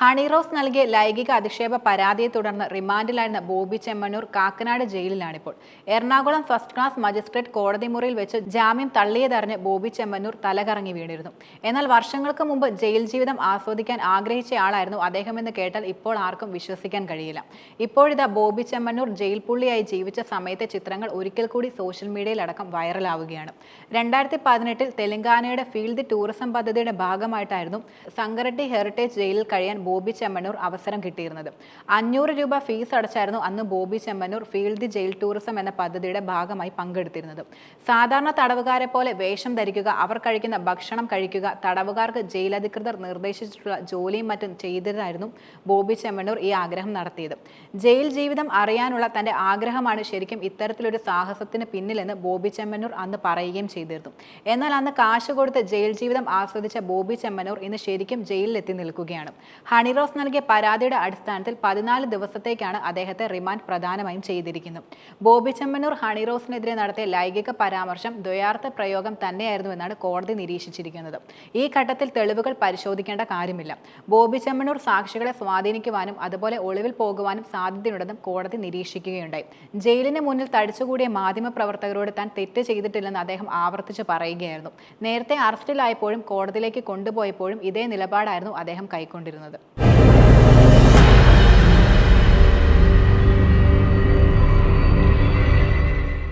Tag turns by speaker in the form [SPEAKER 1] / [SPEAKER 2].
[SPEAKER 1] ഹണി റോസ് നൽകിയ ലൈംഗിക അധിക്ഷേപ പരാതിയെ തുടർന്ന് റിമാൻഡിലായിരുന്ന ബോബി ചെമ്മണ്ണൂർ കാക്കനാട് ജയിലിലാണിപ്പോൾ. എറണാകുളം ഫസ്റ്റ് ക്ലാസ് മജിസ്ട്രേറ്റ് കോടതി മുറിയിൽ വെച്ച് ജാമ്യം തള്ളിയതറിഞ്ഞ് ബോബി ചെമ്മണ്ണൂർ തലകറങ്ങി വീണിരുന്നു. എന്നാൽ വർഷങ്ങൾക്ക് മുമ്പ് ജയിൽ ജീവിതം ആസ്വദിക്കാൻ ആഗ്രഹിച്ചയാളായിരുന്നു അദ്ദേഹമെന്ന് കേട്ടാൽ ഇപ്പോൾ ആർക്കും വിശ്വസിക്കാൻ കഴിയില്ല. ഇപ്പോഴിതാ ബോബി ചെമ്മണ്ണൂർ ജയിൽ പുള്ളിയായി ജീവിച്ച സമയത്തെ ചിത്രങ്ങൾ ഒരിക്കൽ കൂടി സോഷ്യൽ മീഡിയയിലടക്കം വൈറലാവുകയാണ്. രണ്ടായിരത്തി പതിനെട്ടിൽ തെലങ്കാനയുടെ ഫീൽഡ് ടൂറിസം പദ്ധതിയുടെ ഭാഗമായിട്ടായിരുന്നു സംഗറട്ടി ഹെറിറ്റേജ് ജയിലിൽ കഴിയാൻ ബോബി ചെമ്മന്നൂർ അവസരം കിട്ടിയിരുന്നത്. അഞ്ഞൂറ് രൂപ ഫീസ് അടച്ചായിരുന്നു അന്ന് Boby Chemmanur feel the jail tourism എന്ന പദ്ധതിയുടെ ഭാഗമായി പങ്കെടുത്തിരുന്നത്. സാധാരണ തടവുകാരെ പോലെ വേഷം ധരിക്കുക അവർ കഴിക്കുന്ന ഭക്ഷണം കഴിക്കുക തടവുകാർക്ക് ജയിൽ അധികൃതർ നിർദ്ദേശിച്ചിട്ടുള്ള ജോലിയും മറ്റും ചെയ്തതായിരുന്നു ബോബി ചെമ്മണ്ണൂർ ഈ ആഗ്രഹം നടത്തിയത്. ജയിൽ ജീവിതം അറിയാനുള്ള തന്റെ ആഗ്രഹമാണ് ശരിക്കും ഇത്തരത്തിലൊരു സാഹസത്തിന് പിന്നിലെന്ന് ബോബി ചെമ്മണ്ണൂർ അന്ന് പറയുകയും ചെയ്തിരുന്നു. എന്നാൽ അന്ന് കാശ് കൊടുത്ത് ജയിൽ ജീവിതം ആസ്വദിച്ച ബോബി ചെമ്മണ്ണൂർ ഇന്ന് ശരിക്കും ജയിലിലെത്തി നിൽക്കുകയാണ്. ഹണിറോസ് നൽകിയ പരാതിയുടെ അടിസ്ഥാനത്തിൽ പതിനാല് ദിവസത്തേക്കാണ് അദ്ദേഹത്തെ റിമാൻഡ് പ്രധാനമായും ചെയ്തിരിക്കുന്നത്. ബോബി ചെമ്മനൂർ ഹണിറോസിനെതിരെ നടത്തിയ ലൈംഗിക പരാമർശം ദ്വയാർത്ഥ പ്രയോഗം തന്നെയായിരുന്നു എന്നാണ് കോടതി നിരീക്ഷിച്ചിരിക്കുന്നത്. ഈ ഘട്ടത്തിൽ തെളിവുകൾ പരിശോധിക്കേണ്ട കാര്യമില്ല. ബോബി ചെമ്മനൂർ സാക്ഷികളെ സ്വാധീനിക്കുവാനും അതുപോലെ ഒളിവിൽ പോകുവാനും സാധ്യതയുണ്ടെന്നും കോടതി നിരീക്ഷിക്കുകയുണ്ടായി. ജയിലിന് മുന്നിൽ തടിച്ചുകൂടിയ മാധ്യമ പ്രവർത്തകരോട് താൻ തെറ്റ് ചെയ്തിട്ടില്ലെന്ന് അദ്ദേഹം ആവർത്തിച്ച് പറയുകയായിരുന്നു. നേരത്തെ അറസ്റ്റിലായപ്പോഴും കോടതിയിലേക്ക് കൊണ്ടുപോയപ്പോഴും ഇതേ നിലപാടായിരുന്നു അദ്ദേഹം കൈക്കൊണ്ടിരുന്നത്.